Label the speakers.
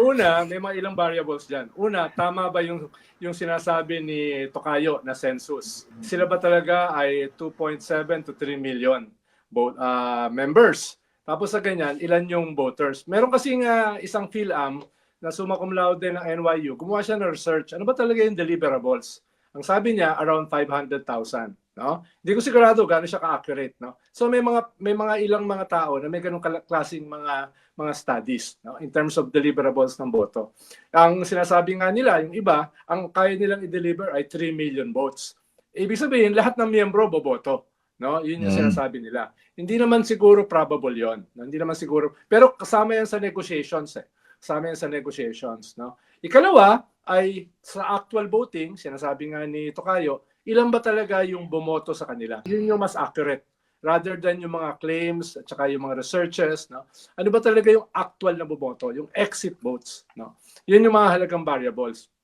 Speaker 1: una, may mga ilang variables dyan. Una, tama ba yung, yung sinasabi ni Tokayo na census? Sila ba talaga ay 2.7 to 3 million vote, ah, members? Tapos sa ganyan, ilan yung voters? Meron kasi nga isang PhilAm na summa cum laude ng NYU, gumawa siya ng research. Ano ba talaga yung deliverables? Ang sabi niya, around 500,000. No? Hindi ko sigurado gaano siya ka-accurate. No? So may mga may mga ilang mga tao na may ganong kala- klaseng mga mga studies no? in terms of deliverables ng boto. Ang sinasabi nga nila, yung iba, ang kaya nilang i-deliver ay 3 million votes. Ibig sabihin, lahat ng miyembro boboto. No? Yun yung
Speaker 2: Mm.
Speaker 1: sinasabi nila. Hindi naman siguro probable yon. No? Hindi naman siguro. Pero kasama yan sa negotiations. Eh. Kasama yan sa negotiations. No? Ikalawa ay sa actual voting, sinasabi nga ni Tokayo, ilan ba talaga yung bumoto sa kanila? Yun yung mas accurate rather than yung mga claims at saka yung mga researches, no? Ano ba talaga yung actual na bumoto, yung exit votes, no? Yun yung mga halagang variables.